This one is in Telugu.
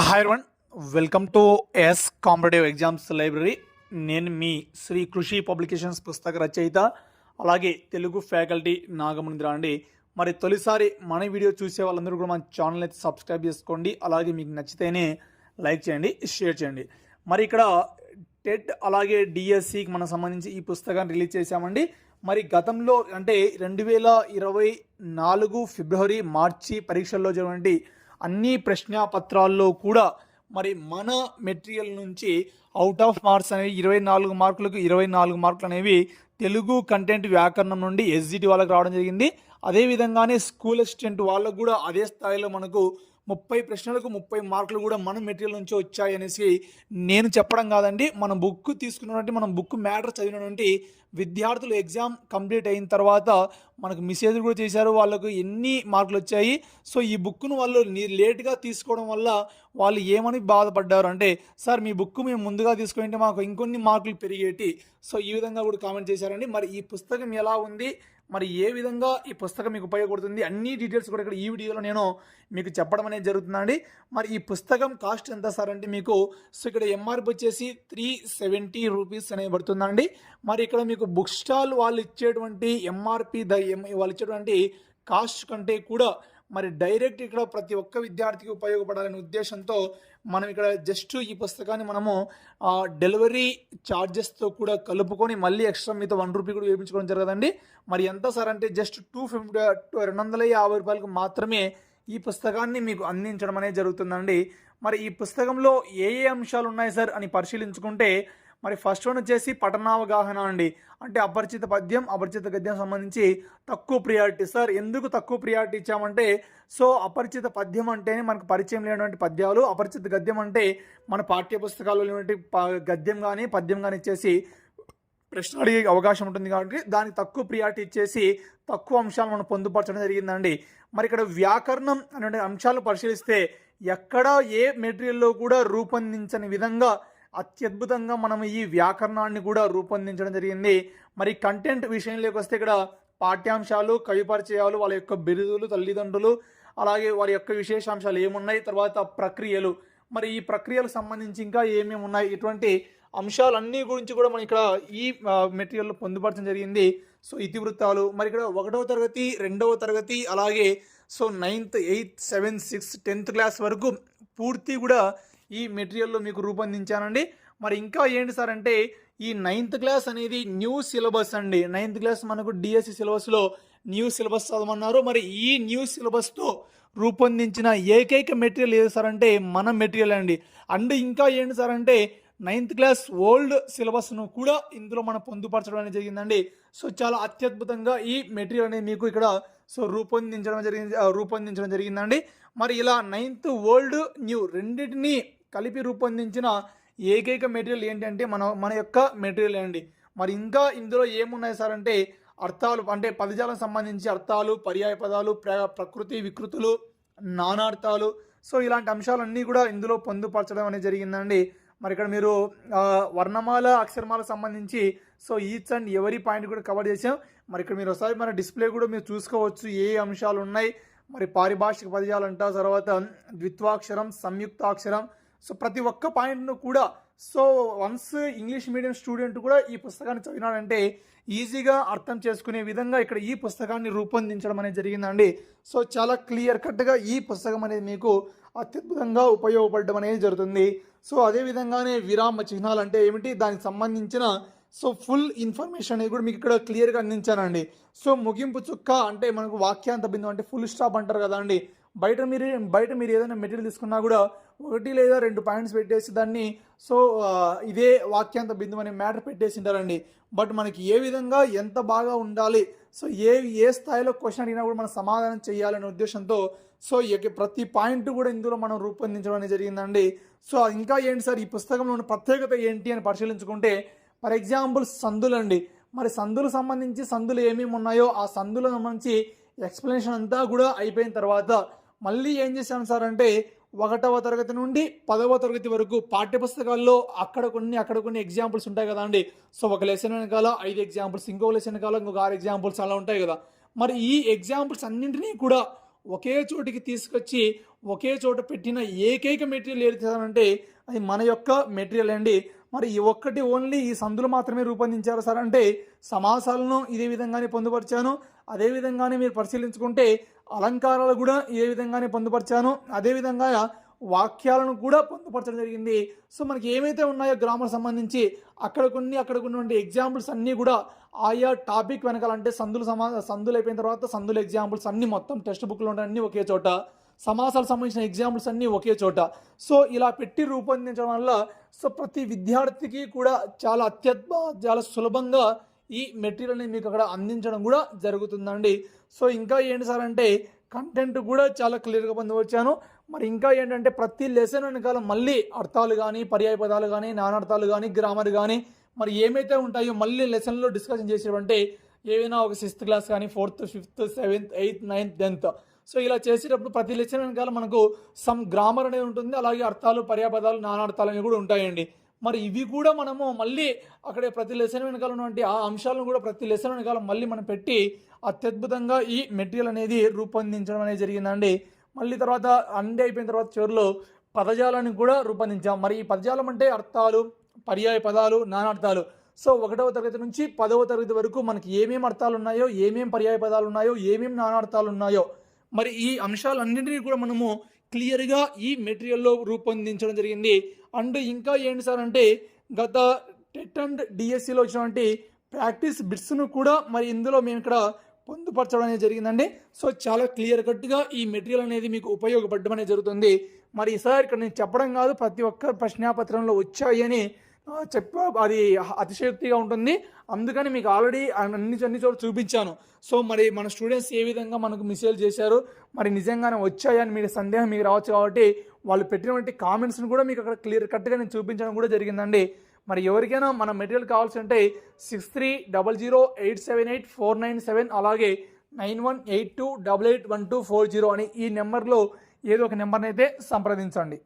Hi one welcome to S competitive exams library నేను మీ శ్రీ కృషి పబ్లికేషన్స్ పుస్తక రచయిత అలాగే తెలుగు ఫ్యాకల్టీ నాగముంద్ర అండి. మరి తొలిసారి మన వీడియో చూసే వాళ్ళందరూ కూడా మన ఛానల్ అయితే సబ్స్క్రైబ్ చేసుకోండి. అలాగే మీకు నచ్చితేనే లైక్ చేయండి షేర్ చేయండి. మరి ఇక్కడ టెట్ అలాగే డిఎస్సికి మనం సంబంధించి ఈ పుస్తకాన్ని రిలీజ్ చేశామండి. మరి గతంలో అంటే రెండు వేల ఇరవై నాలుగు ఫిబ్రవరి మార్చి పరీక్షల్లో జరిగినటువంటి అన్ని ప్రశ్నాపత్రాల్లో కూడా మరి మన మెటీరియల్ నుంచి అవుట్ ఆఫ్ మార్క్స్ అనేవి ఇరవై నాలుగు మార్కులకు ఇరవై నాలుగు మార్కులు అనేవి తెలుగు కంటెంట్ వ్యాకరణం నుండి ఎస్జిటి వాళ్ళకి రావడం జరిగింది. అదేవిధంగానే స్కూల్ అసిస్టెంట్ వాళ్ళకు కూడా అదే స్థాయిలో మనకు ముప్పై ప్రశ్నలకు ముప్పై మార్కులు కూడా మన మెటీరియల్ నుంచి వచ్చాయి అనేసి నేను చెప్పడం కాదండి. మనం బుక్ తీసుకున్నటువంటి మనం బుక్ మ్యాటర్ చదివినటువంటి విద్యార్థులు ఎగ్జామ్ కంప్లీట్ అయిన తర్వాత మనకు మెసేజ్ కూడా చేశారు. వాళ్ళకు ఎన్ని మార్కులు వచ్చాయి. సో ఈ బుక్ను వాళ్ళు లేట్గా తీసుకోవడం వల్ల వాళ్ళు ఏమని బాధపడ్డారు అంటే సార్ మీ బుక్ మేము ముందుగా తీసుకుంటే మాకు ఇంకొన్ని మార్కులు పెరిగేటి. సో ఈ విధంగా కూడా కామెంట్ చేశారండి. మరి ఈ పుస్తకం ఎలా ఉంది? మరి ఏ విధంగా ఈ పుస్తకం మీకు ఉపయోగపడుతుంది? అన్ని డీటెయిల్స్ కూడా ఇక్కడ ఈ వీడియోలో నేను మీకు చెప్పడం అనేది జరుగుతుందండి. మరి ఈ పుస్తకం కాస్ట్ ఎంత సార్ అంటే మీకు సో ఇక్కడ ఎంఆర్పి వచ్చేసి త్రీ సెవెంటీ రూపీస్ అనేది పడుతుందండి. మరి ఇక్కడ మీకు బుక్ స్టాల్ వాళ్ళు ఇచ్చేటువంటి ఎంఆర్పి ద ఎం- వాళ్ళు ఇచ్చేటువంటి కాస్ట్ కంటే కూడా మరి డైరెక్ట్ ఇక్కడ ప్రతి ఒక్క విద్యార్థికి ఉపయోగపడాలనే ఉద్దేశంతో మనం ఇక్కడ జస్ట్ ఈ పుస్తకాన్ని మనము డెలివరీ ఛార్జెస్తో కూడా కలుపుకొని మళ్ళీ ఎక్స్ట్రా మీతో వన్ రూపీ కూడా వేయించుకోవడం జరగదండి. మరి ఎంత సార్ అంటే జస్ట్ టూ ఫిఫ్టీ రెండు వందల యాభై రూపాయలకు మాత్రమే ఈ పుస్తకాన్ని మీకు అందించడం అనేది జరుగుతుందండి. మరి ఈ పుస్తకంలో ఏ ఏ అంశాలు ఉన్నాయి సార్ అని పరిశీలించుకుంటే మరి ఫస్ట్ వన్ వచ్చేసి పఠనావగాహన అండి. అంటే అపరిచిత పద్యం అపరిచిత గద్యం సంబంధించి తక్కువ ప్రియారిటీ సార్ ఎందుకు తక్కువ ప్రియారిటీ ఇచ్చామంటే సో అపరిచిత పద్యం అంటేనే మనకు పరిచయం లేనటువంటి పద్యాలు అపరిచిత గద్యం అంటే మన పాఠ్య పుస్తకాల్లో లేనటువంటి ప- గద్యం కానీ పద్యం కానీ ఇచ్చేసి ప్రశ్న అడిగే అవకాశం ఉంటుంది కాబట్టి దానికి తక్కువ ప్రియారిటీ ఇచ్చేసి తక్కువ అంశాలు మనం పొందుపరచడం జరిగిందండి. మరి ఇక్కడ వ్యాకరణం అనే అంశాలు పరిశీలిస్తే ఎక్కడ ఏ మెటీరియల్లో కూడా రూపొందించని విధంగా అత్యద్భుతంగా మనం ఈ వ్యాకరణాన్ని కూడా రూపొందించడం జరిగింది. మరి కంటెంట్ విషయంలోకి వస్తే ఇక్కడ పాఠ్యాంశాలు కవిపరిచయాలు వాళ్ళ యొక్క బిరుదులు తల్లిదండ్రులు అలాగే వారి యొక్క విశేషాంశాలు ఏమున్నాయి తర్వాత ప్రక్రియలు. మరి ఈ ప్రక్రియలకు సంబంధించి ఇంకా ఏమేమి ఉన్నాయి ఇటువంటి అంశాలన్నీ గురించి కూడా మనం ఇక్కడ ఈ మెటీరియల్లో పొందుపరచడం జరిగింది. సో ఇతివృత్తాలు. మరి ఇక్కడ ఒకటవ తరగతి రెండవ తరగతి అలాగే so ninth eighth seventh sixth tenth class వరకు పూర్తి కూడా ఈ మెటీరియల్లో మీకు రూపొందించానండి. మరి ఇంకా ఏంటి సార్ అంటే ఈ నైన్త్ క్లాస్ అనేది న్యూ సిలబస్ అండి. నైన్త్ క్లాస్ మనకు డిఎస్సి సిలబస్లో న్యూ సిలబస్ చదవమన్నారు. మరి ఈ న్యూ సిలబస్తో రూపొందించిన ఏకైక మెటీరియల్ ఏది సార్ అంటే మన మెటీరియల్ అండి. అండ్ ఇంకా ఏంటి సార్ అంటే నైన్త్ క్లాస్ ఓల్డ్ సిలబస్ను కూడా ఇందులో మనం పొందుపరచడం అనేది జరిగిందండి. సో చాలా అత్యద్భుతంగా ఈ మెటీరియల్ అనేది మీకు ఇక్కడ సో రూపొందించడం జరిగింది రూపొందించడం జరిగిందండి. మరి ఇలా నైన్త్ ఓల్డ్ న్యూ రెండింటినీ కలిపి రూపొందించిన ఏకైక మెటీరియల్ ఏంటంటే మన మన యొక్క మెటీరియల్ అండి. మరి ఇంకా ఇందులో ఏమున్నాయి సార్ అంటే అర్థాలు అంటే పదజాలం సంబంధించి అర్థాలు పర్యాయ పదాలు ప్ర ప్రకృతి వికృతులు నానార్థాలు. సో ఇలాంటి అంశాలన్నీ కూడా ఇందులో పొందుపరచడం అనేది జరిగిందండి. మరి ఇక్కడ మీరు వర్ణమాల అక్షరమాల సంబంధించి so each and every point కూడా కవర్ చేసాం. మరి ఇక్కడ మీరు ఒకసారి మన డిస్ప్లే కూడా మీరు చూసుకోవచ్చు ఏ అంశాలు ఉన్నాయి. మరి పారిభాషిక పదజాలు అంట తర్వాత ద్విత్వాక్షరం సంయుక్తాక్షరం సో ప్రతి ఒక్క పాయింట్ను కూడా so once English medium student కూడా ఈ పుస్తకాన్ని చదివినాడంటే ఈజీగా అర్థం చేసుకునే విధంగా ఇక్కడ ఈ పుస్తకాన్ని రూపొందించడం అనేది జరిగిందండి. సో చాలా క్లియర్ కట్గా ఈ పుస్తకం అనేది మీకు అత్యద్భుతంగా ఉపయోగపడడం అనేది జరుగుతుంది. సో అదే విధంగానే విరామ చిహ్నాలు అంటే ఏమిటి? దానికి సంబంధించిన సో ఫుల్ ఇన్ఫర్మేషన్ అనేది కూడా మీకు ఇక్కడ క్లియర్గా అందించానండి. సో ముగింపు చుక్క అంటే మనకు వాక్యాంత బిందు అంటే ఫుల్ స్టాప్ అంటారు కదా అండి బయట మీరు బయట మీరు ఏదైనా మెటీరియల్ తీసుకున్నా కూడా ఒకటి లేదా రెండు పాయింట్స్ పెట్టేసి దాన్ని సో ఇదే వాక్యాంత బిందు అనే మ్యాటర్ పెట్టేసి ఉంటారండి బట్ మనకి ఏ విధంగా ఎంత బాగా ఉండాలి సో ఏ ఏ స్థాయిలో క్వశ్చన్ అడిగినా కూడా మనం సమాధానం చేయాలనే ఉద్దేశంతో సో ఈ యొక్క ప్రతి పాయింట్ కూడా ఇందులో మనం రూపొందించడం అనేది జరిగిందండి. సో ఇంకా ఏంటి సార్ ఈ పుస్తకంలో ఉన్న ప్రత్యేకత ఏంటి అని పరిశీలించుకుంటే ఫర్ ఎగ్జాంపుల్ సందులండి మరి సందులు సంబంధించి సందులు ఏమేమి ఉన్నాయో ఆ సందుల సంబంధించి ఎక్స్ప్లెనేషన్ అంతా కూడా అయిపోయిన తర్వాత మళ్ళీ ఏం చేశాను సార్ అంటే ఒకటవ తరగతి నుండి పదవ తరగతి వరకు పాఠ్యపుస్తకాల్లో అక్కడ కొన్ని అక్కడ కొన్ని ఎగ్జాంపుల్స్ ఉంటాయి కదా అండి. సో ఒక లెసన్ వెనకాల ఐదు ఎగ్జాంపుల్స్ ఇంకో లెసన్ వెనకాల ఇంకొక ఆరు ఎగ్జాంపుల్స్ అలా ఉంటాయి కదా. మరి ఈ ఎగ్జాంపుల్స్ అన్నింటినీ కూడా ఒకే చోటికి తీసుకొచ్చి ఒకే చోట పెట్టిన ఏకైక మెటీరియల్ ఏది చదవాలంటే అది మన యొక్క మెటీరియల్ అండి. మరి ఈ ఒక్కటి ఓన్లీ ఈ సందులు మాత్రమే రూపొందించారు సార్ అంటే సమాసాలను ఇదే విధంగానే పొందుపరిచాను. అదేవిధంగానే మీరు పరిశీలించుకుంటే అలంకారాలు కూడా ఏ విధంగానే పొందుపరిచాను. అదేవిధంగా వాక్యాలను కూడా పొందుపరచడం జరిగింది. సో మనకి ఏమైతే ఉన్నాయో గ్రామర్ సంబంధించి అక్కడ కొన్ని అక్కడ కొన్ని ఎగ్జాంపుల్స్ అన్నీ కూడా ఆయా టాపిక్ వెనకాలంటే సందులు సమా సందులు అయిపోయిన తర్వాత సందుల ఎగ్జాంపుల్స్ అన్నీ మొత్తం టెక్స్ట్ బుక్లో ఉంటాయి అన్నీ ఒకే చోట సమాసాలకు సంబంధించిన ఎగ్జాంపుల్స్ అన్నీ ఒకే చోట. సో ఇలా పెట్టి రూపొందించడం వల్ల సో ప్రతి విద్యార్థికి కూడా చాలా అత్యద్భుత చాలా సులభంగా ఈ మెటీరియల్ని మీకు అక్కడ అందించడం కూడా జరుగుతుందండి. సో ఇంకా ఏంటి సార్ అంటే కంటెంట్ కూడా చాలా క్లియర్గా పొందవచ్చాను మరి ఇంకా ఏంటంటే ప్రతి లెసన్ వెనకాల మళ్ళీ అర్థాలు కానీ పర్యాయ పదాలు కానీ నానార్థాలు కానీ గ్రామర్ కానీ మరి ఏమైతే ఉంటాయో మళ్ళీ లెసన్లో డిస్కషన్ చేసేటువంటి ఏవైనా ఒక సిక్స్త్ క్లాస్ కానీ fourth fifth seventh eighth ninth tenth so ఇలా చేసేటప్పుడు ప్రతి లెసన్ వెనకాల మనకు సమ్ గ్రామర్ అనేది ఉంటుంది. అలాగే అర్థాలు పర్యాపదాలు నానార్థాలు అనేవి కూడా ఉంటాయండి. మరి ఇవి కూడా మనము మళ్ళీ అక్కడ ప్రతి లెసన్ వెనకాల ఉన్నటువంటి ఆ అంశాలను కూడా ప్రతి లెసన్ వెనకాల మళ్ళీ మనం పెట్టి అత్యద్భుతంగా ఈ మెటీరియల్ అనేది రూపొందించడం అనేది జరిగిందండి. మళ్ళీ తర్వాత అన్ని అయిపోయిన తర్వాత చివరిలో పదజాలాన్ని కూడా రూపొందించాం. మరి ఈ పదజాలం అంటే అర్థాలు పర్యాయ పదాలు నానార్థాలు. సో ఒకటవ తరగతి నుంచి పదవ తరగతి వరకు మనకి ఏమేమి అర్థాలు ఉన్నాయో ఏమేం పర్యాయ పదాలు ఉన్నాయో ఏమేమి నానార్థాలు ఉన్నాయో మరి ఈ అంశాలన్నింటినీ కూడా మనము క్లియర్గా ఈ మెటీరియల్లో రూపొందించడం జరిగింది. అండ్ ఇంకా ఏంటి సార్ అంటే గత టెట్ అండ్ డిఎస్సిలో వచ్చినటువంటి ప్రాక్టీస్ బిట్స్ను కూడా మరి ఇందులో మేము ఇక్కడ పొందుపరచడం అనేది జరిగిందండి. సో చాలా క్లియర్ కట్గా ఈ మెటీరియల్ అనేది మీకు ఉపయోగపడడం అనేది జరుగుతుంది. మరి ఈసారి ఇక్కడ నేను చెప్పడం కాదు ప్రతి ఒక్క ప్రశ్నాపత్రంలో వచ్చాయని చెప్ప అది అతిశయోక్తిగా ఉంటుంది. అందుకని మీకు ఆల్రెడీ అన్ని అన్ని చోట్ల చూపించాను. సో మరి మన స్టూడెంట్స్ ఏ విధంగా మనకు మిసేజ్ చేశారు? మరి నిజంగానే వచ్చాయని మీరు సందేహం మీకు రావచ్చు కాబట్టి వాళ్ళు పెట్టినటువంటి కామెంట్స్ని కూడా మీకు అక్కడ క్లియర్ కట్గా నేను చూపించడం కూడా జరిగిందండి. మరి ఎవరికైనా మన మెటీరియల్ కావాల్సి ఉంటే six three double zero eight seven eight four nine seven అలాగే nine one eight two double eight one two four zero అని ఈ నెంబర్లో ఏదో ఒక నెంబర్ని అయితే సంప్రదించండి.